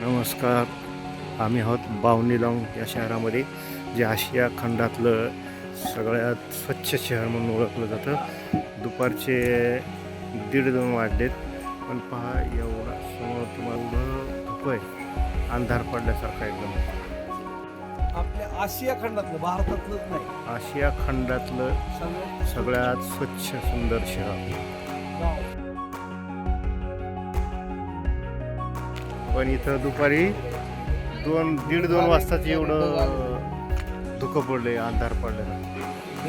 नमस्कार. आम्ही आहोत बावनीलाँग या शहरामध्ये जे आशिया खंडातलं सगळ्यात स्वच्छ शहर म्हणून ओळखलं जातं. दुपारचे दीड दोन वाजलेत पण पहा एवढा समोर तुम्हाला धुकं आहे. अंधार पडल्यासारखा एकदम. आपल्या आशिया खंडातलं भारतातलंच नाही. आशिया खंडातलं सगळं सगळ्यात स्वच्छ सुंदर शहर. पण इथं दुपारी दोन दीड दोन वाजताच एवढं धुकं पडलंय अंधार पडलेला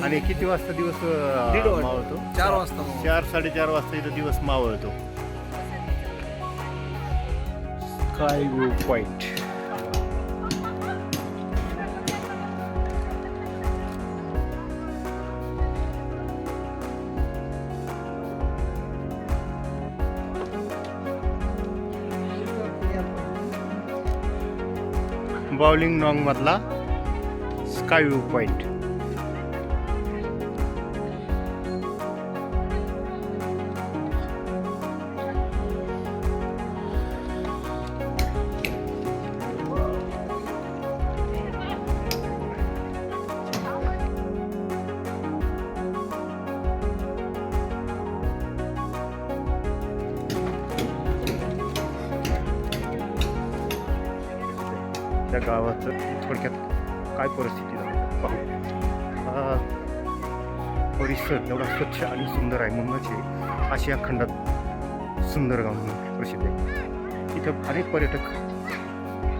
आणि किती वाजता दिवस. मावळतो चार वाजता. चार साडेचार वाजता इथं दिवस मावळतो स्काय व्यू बॉलिंग नॉंगमधला स्काय व्यू पॉईंट त्या गावाचं थोडक्यात काय परिस्थिती झाली पाहू. हा परिसर एवढा स्वच्छ आणि सुंदर आहे म्हणूनच हे आशिया खंडात सुंदर गाव म्हणून प्रसिद्ध आहे. इथं अनेक पर्यटक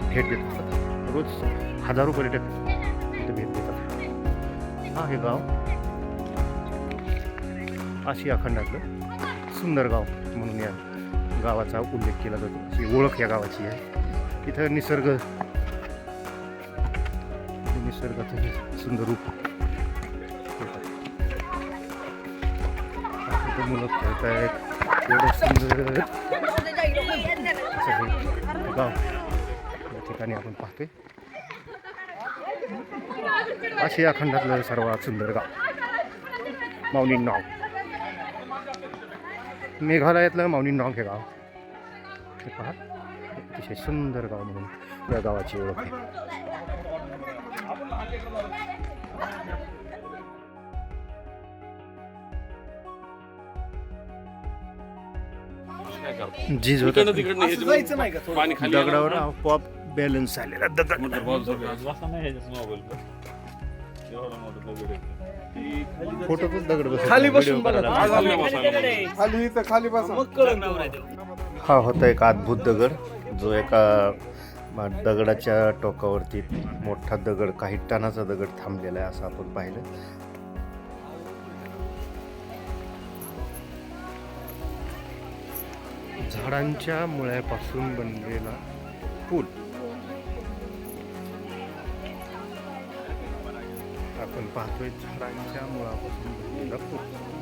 भेट देत असतात. रोज हजारो पर्यटक इथं भेट देतात हा हे गाव आशिया खंडातलं सुंदर गाव म्हणून या गावाचा उल्लेख केला जातो. अशी ओळख या गावाची आहे. इथं निसर्ग निसर्गाचं हे सुंदर रूप. मुलं खेळत आहेत. एवढं सुंदर. गाव या ठिकाणी आपण पाहतोय. असे या खंडातलं सर्वात सुंदर गाव. माऊनी नाव मेघालयातलं माऊनी नाव हे गाव. हे पहा. अतिशय सुंदर गाव म्हणून या गावाची ओळख आहे. झीज होत तिकडनं तिकडनं हे असं जायचं नाही का थोडं? पाणी खाली दगडावर आपोआप बॅलन्स आलेला दगड. फोटोतच दगड बसत खाली बसून खाली बसा. खाली इथं खाली बसा. हा होता एक अद्भुत दगड. जो एका दगडाच्या टोकावरती मोठा दगड काही टनाचा दगड थांबलेला आहे असं आपण पाहिलं. झाडांच्या मुळ्यापासून बनलेला पूल. आपण पाहतोय झाडांच्या मुळापासून बनलेला पूल.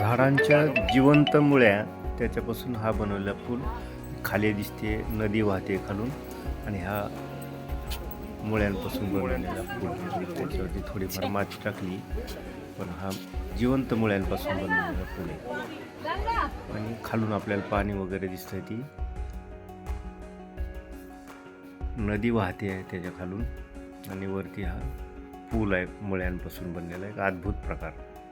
झाडांच्या जिवंत मुळ्या त्याच्यापासून हा बनवलेला पूल खाली दिसते नदी वाहते खालून. आणि हा मुळ्यांपासून बनवलेला पूल. त्याच्यावरती थोडीफार माती टाकली पण हा जिवंत मुळ्यांपासून बनवलेला पूल आहे. आणि खालून आपल्याला पाणी वगैरे दिसतंय ती. नदी वाहते आहे त्याच्या खालून. आणि वरती हा पूल आहे मुळ्यांपासून बनलेला एक अद्भुत प्रकार.